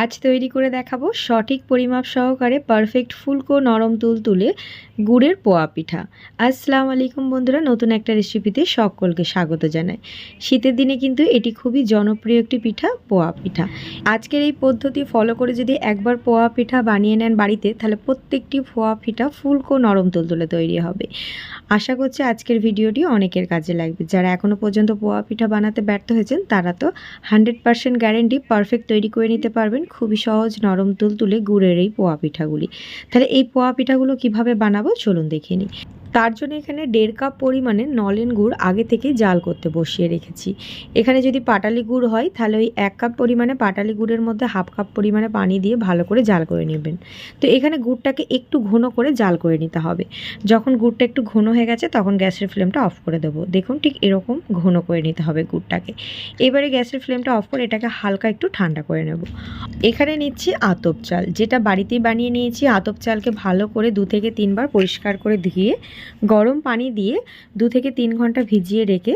আজ তৈরি করে দেখাবো সঠিক পরিমাপ সহকারে পারফেক্ট ফুলকো নরম তুল তুলে গুড়ের পোয়া পিঠা। আসসালামু আলাইকুম বন্ধুরা, নতুন একটা রেসিপিতে সকলকে স্বাগত জানাই। শীতের দিনে কিন্তু এটি খুবই জনপ্রিয় একটি পিঠা, পোয়া পিঠা। আজকের এই পদ্ধতি ফলো করে যদি একবার পোয়া পিঠা বানিয়ে নেন বাড়িতে, তাহলে প্রত্যেকটি পোয়া পিঠা ফুলকো নরম তুল তুলে তৈরি হবে। আশা করছি আজকের ভিডিওটি অনেকের কাজে লাগবে। যারা এখনও পর্যন্ত পোয়া পিঠা বানাতে ব্যর্থ হয়েছেন, তারা তো হান্ড্রেড পারসেন্ট গ্যারেন্টি পারফেক্ট তৈরি করে নিতে পারবেন। খুবই সহজ নরম তুলতুলে গুড়ের এই পোয়া পিঠাগুলি। তাহলে এই পোয়া পিঠাগুলো কীভাবে বানাবো? চলুন দেখে নিই। তার জন্য এখানে দেড় কাপ পরিমাণে নলেন গুড় আগে থেকে জাল করতে বসিয়ে রেখেছি। এখানে যদি পাটালি গুড় হয়, তাহলে ওই এক কাপ পরিমাণে পাটালি গুড়ের মধ্যে হাফ কাপ পরিমাণে পানি দিয়ে ভালো করে জাল করে নেবেন। তো এখানে গুড়টাকে একটু ঘন করে জাল করে নিতে হবে। যখন গুড়টা একটু ঘন হয়ে গেছে, তখন গ্যাসের ফ্লেমটা অফ করে দেবো। দেখুন ঠিক এরকম ঘন করে নিতে হবে গুড়টাকে। এবারে গ্যাসের ফ্লেমটা অফ করে এটাকে হালকা একটু ঠান্ডা করে নেব। এখানে নিচ্ছি আতপ চাল, যেটা বাড়িতেই বানিয়ে নিয়েছি। আতপ চালকে ভালো করে দু থেকে তিনবার পরিষ্কার করে ধুয়ে গরম পানি দিয়ে দু থেকে তিন ঘণ্টা ভিজিয়ে রেখে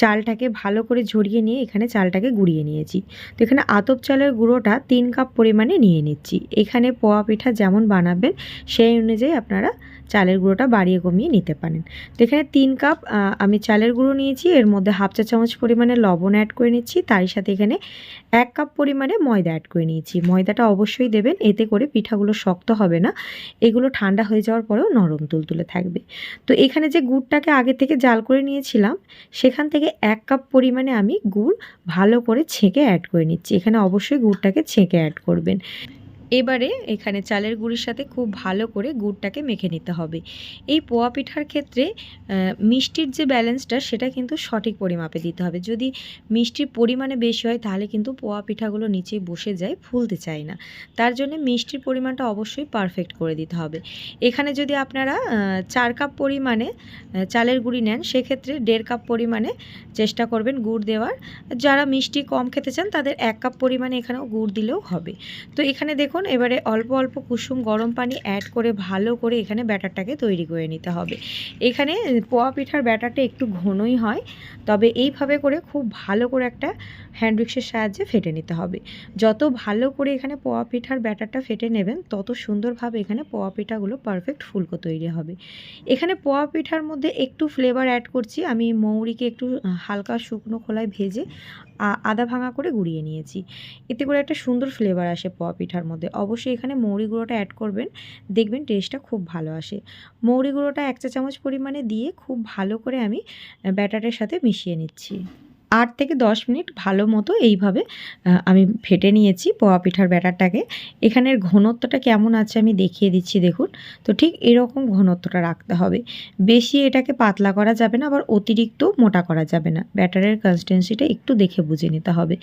চালটাকে ভালো করে ঝরিয়ে নিয়ে এখানে চালটাকে গুঁড়িয়ে নিয়েছি। তো এখানে আতপ চালের গুঁড়োটা তিন কাপ পরিমাণে নিয়ে নিচ্ছি। এখানে পোয়া পিঠা যেমন বানাবেন, সেই অনুযায়ী আপনারা চালের গুঁড়োটা বাড়িয়ে কমিয়ে নিতে পারেন। তো এখানে তিন কাপ আমি চালের গুঁড়ো নিয়েছি, এর মধ্যে হাফ চা চামচ পরিমাণে লবণ অ্যাড করে নিচ্ছি তারই সাথে এখানে এক কাপ পরিমাণে ময়দা অ্যাড করে নিয়েছি। ময়দাটা অবশ্যই দেবেন, এতে করে পিঠাগুলো শক্ত হবে না, এগুলো ঠান্ডা হয়ে যাওয়ার পরেও নরম তুলতুলে থাকবে। তো এখানে যে গুড়টাকে আগে থেকে জাল করে নিয়েছিলাম, সেখান থেকে এক কাপ পরিমাণে আমি গুড় ভালো করে ছেঁকে অ্যাড করে নিচ্ছি। এখানে অবশ্যই গুড়টাকে ছেঁকে অ্যাড করবেন। এবারে এখানে চালের গুঁড়ির সাথে খুব ভালো করে গুড়টাকে মেখে নিতে হবে। এই পোয়া পিঠার ক্ষেত্রে মিষ্টির যে ব্যালেন্সটা, সেটা কিন্তু সঠিক পরিমাপে দিতে হবে। যদি মিষ্টির পরিমাণে বেশি হয়, তাহলে কিন্তু পোয়া পিঠাগুলো নিচে বসে যায়, ফুলতে চায় না। তার জন্য মিষ্টির পরিমাণটা অবশ্যই পারফেক্ট করে দিতে হবে। এখানে যদি আপনারা চার কাপ পরিমাণে চালের গুঁড়ি নেন, সেক্ষেত্রে দেড় কাপ পরিমাণে চেষ্টা করবেন গুড় দেওয়ার। যারা মিষ্টি কম খেতে চান, তাদের এক কাপ পরিমাণে এখানেও গুড় দিলেও হবে। তো এখানে দেখুন এবারে অল্প অল্প কুসুম গরম পানি অ্যাড করে ভালো করে এখানে ব্যাটারটাকে তৈরি করে নিতে হবে। এখানে পোয়া পিঠার ব্যাটারটা একটু ঘনই হয়, তবে এইভাবে করে খুব ভালো করে একটা হ্যান্ড উইক্সের সাহায্যে ফেটে নিতে হবে। যত ভালো করে এখানে পোয়া পিঠার ব্যাটারটা ফেটে নেবেন, তত সুন্দরভাবে এখানে পোয়া পিঠাগুলো পারফেক্ট ফুলকো তৈরি হবে। এখানে পোয়া পিঠার মধ্যে একটু ফ্লেভার অ্যাড করছি, আমি মৌরিকে একটু হালকা শুকনো খোলায় ভেজে আদা ভাঙা করে গুঁড়িয়ে নিয়েছি। এতে করে একটা সুন্দর ফ্লেভার আসে পোয়া পিঠার মধ্যে। অবশ্যই এখানে মৌরি গুঁড়োটা অ্যাড করবেন, দেখবেন টেস্টটা খুব ভালো আসে। মৌরি গুঁড়োটা এক চা চামচ পরিমাণে দিয়ে খুব ভালো করে আমি ব্যাটারের সাথে মিশিয়ে নিচ্ছি। আট থেকে দশ মিনিট ভালো মতো এইভাবে আমি ফেটে নিয়েছি পোয়া পিঠার ব্যাটারটাকে। এখানের ঘনত্বটা কেমন আছে আমি দেখিয়ে দিচ্ছি, দেখুন। তো ঠিক এরকম ঘনত্বটা রাখতে হবে। বেশি এটাকে পাতলা করা যাবে না, আবার অতিরিক্ত মোটা করা যাবে না। ব্যাটারের কনসিস্টেন্সিটা একটু দেখে বুঝে নিতে হবে।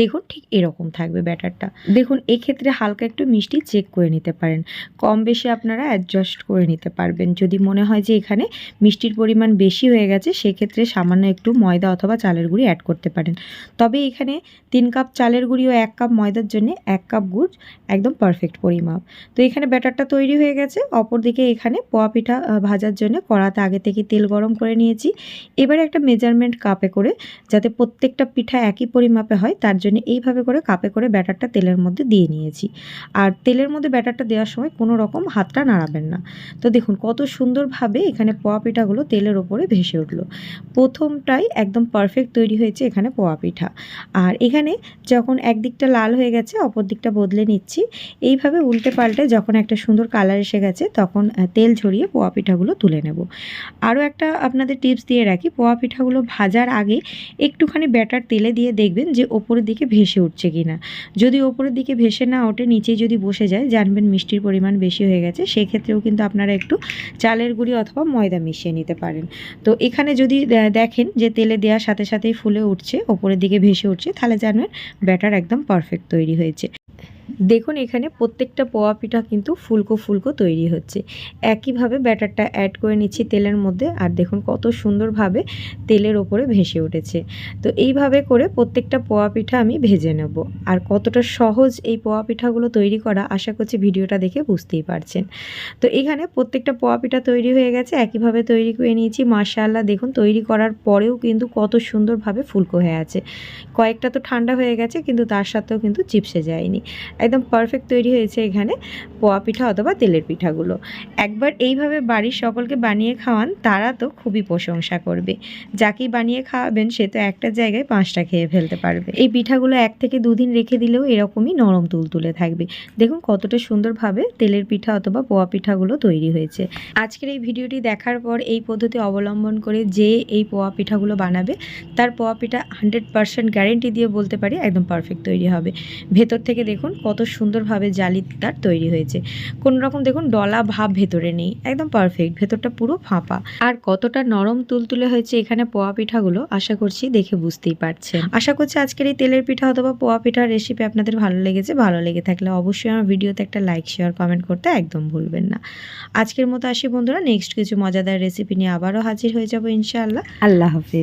দেখুন ঠিক এরকম থাকবে ব্যাটারটা। দেখুন, এক্ষেত্রে হালকা একটু মিষ্টি চেক করে নিতে পারেন। কম বেশি আপনারা অ্যাডজাস্ট করে নিতে পারবেন। যদি মনে হয় যে এখানে মিষ্টির পরিমাণ বেশি হয়ে গেছে, সেক্ষেত্রে সামান্য একটু ময়দা অথবা চালের গুঁড়ি অ্যাড করতে পারেন। তবে এখানে তিন কাপ চালের গুঁড়ি ও এক কাপ ময়দার জন্য এক কাপ গুড় একদম পারফেক্ট পরিমাপ। তো এখানে ব্যাটারটা তৈরি হয়ে গেছে। অপরদিকে এখানে পোয়া পিঠা ভাজার জন্য কড়াতে আগে থেকে তেল গরম করে নিয়েছি। এবারে একটা মেজারমেন্ট কাপে করে যাতে প্রত্যেকটা পিঠা একই পরিমাপে হয়, তার জন্য এইভাবে করে কাপে করে ব্যাটারটা তেলের মধ্যে দিয়ে নিয়েছি। আর তেলের মধ্যে ব্যাটারটা দেওয়ার সময় কোনো রকম হাতটা নাড়াবেন না। তো দেখুন কত সুন্দরভাবে এখানে পোয়া পিঠাগুলো তেলের ওপরে ভেসে উঠল। প্রথমটাই একদম পারফেক্ট তৈরি হয়েছে এখানে পোয়া পিঠা। আর এখানে যখন একদিকটা লাল হয়ে গেছে অপর দিকটা বদলে নিচ্ছি। এইভাবে উল্টে পাল্টে যখন একটা সুন্দর কালার এসে গেছে, তখন তেল ঝরিয়ে পোয়া পিঠাগুলো তুলে নেব। আরও একটা আপনাদের টিপস দিয়ে রাখি, পোয়া পিঠাগুলো ভাজার আগে একটুখানি ব্যাটার তেলে দিয়ে দেখবেন যে ওপরের দিকে ভেসে উঠছে কি না যদি ওপরের দিকে ভেসে না ওঠে নিচে যদি বসে যায়, জানবেন মিষ্টির পরিমাণ বেশি হয়ে গেছে, সেক্ষেত্রেও কিন্তু আপনারা একটু চালের গুঁড়ি অথবা ময়দা মিশিয়ে নিতে পারেন। তো এখানে যদি দেখেন যে তেলে দেওয়ার সাথে সাথেই উঠছে ওপরের দিকে ভেসে উঠছে তাহলে জানবেন ব্যাটার একদম পারফেক্ট তৈরি হয়েছে। দেখুন এখানে প্রত্যেকটা পোয়া পিঠা কিন্তু ফুলকো ফুলকো তৈরি হচ্ছে। একইভাবে ব্যাটারটা অ্যাড করে নিচ্ছি তেলের মধ্যে আর দেখুন কত সুন্দরভাবে তেলের ওপরে ভেসে উঠেছে। তো এইভাবে করে প্রত্যেকটা পোয়া পিঠা আমি ভেজে নেব। আর কতটা সহজ এই পোয়া পিঠাগুলো তৈরি করা আশা করছি ভিডিওটা দেখে বুঝতেই পারছেন। তো এখানে প্রত্যেকটা পোয়া পিঠা তৈরি হয়ে গেছে, একইভাবে তৈরি করে নিয়েছি। মাশাআল্লাহ, দেখুন তৈরি করার পরেও কিন্তু কত সুন্দরভাবে ফুলকো হয়ে আছে। কয়েকটা তো ঠান্ডা হয়ে গেছে, কিন্তু তার সাথেও কিন্তু চিপসে যায়নি। একদম পারফেক্ট তৈরি হয়েছে এখানে পোয়া পিঠা অথবা তেলের পিঠাগুলো। একবার এইভাবে বাড়ির সকলকে বানিয়ে খাওয়ান, তারা তো খুবই প্রশংসা করবে। যাকেই বানিয়ে খাওয়াবেন, সে তো একটা জায়গায় পাঁচটা খেয়ে ফেলতে পারবে। এই পিঠাগুলো এক থেকে দুদিন রেখে দিলেও এরকমই নরম তুলতুলে থাকবে। দেখুন কতটা সুন্দরভাবে তেলের পিঠা অথবা পোয়া পিঠাগুলো তৈরি হয়েছে। আজকের এই ভিডিওটি দেখার পর এই পদ্ধতি অবলম্বন করে যে এই পোয়া পিঠাগুলো বানাবে, তার পোয়া পিঠা হান্ড্রেড পারসেন্ট গ্যারেন্টি দিয়ে বলতে পারি একদম পারফেক্ট তৈরি হবে। ভেতর থেকে দেখুন কত সুন্দরভাবে জালিদার তৈরি হয়েছে। কোনো রকম দেখুন ডলা ভাব ভেতরে নেই, একদম পারফেক্ট ভেতরটা পুরো ফাঁপা। আর কতটা নরম তুলতুলে হয়েছে এখানে পোয়া পিঠাগুলো, আশা করছি দেখে বুঝতেই পারছেন। আশা করছি আজকের এই তেলের পিঠা অথবা পোয়া পিঠার রেসিপি আপনাদের ভালো লেগেছে। ভালো লেগে থাকলে অবশ্যই আমার ভিডিওতে একটা লাইক শেয়ার কমেন্ট করতে একদম ভুলবেন না। আজকের মতো আসি বন্ধুরা নেক্সট কিছু মজাদার রেসিপি নিয়ে আবারও হাজির হয়ে যাব ইনশাআল্লাহ। আল্লাহ হাফিজ।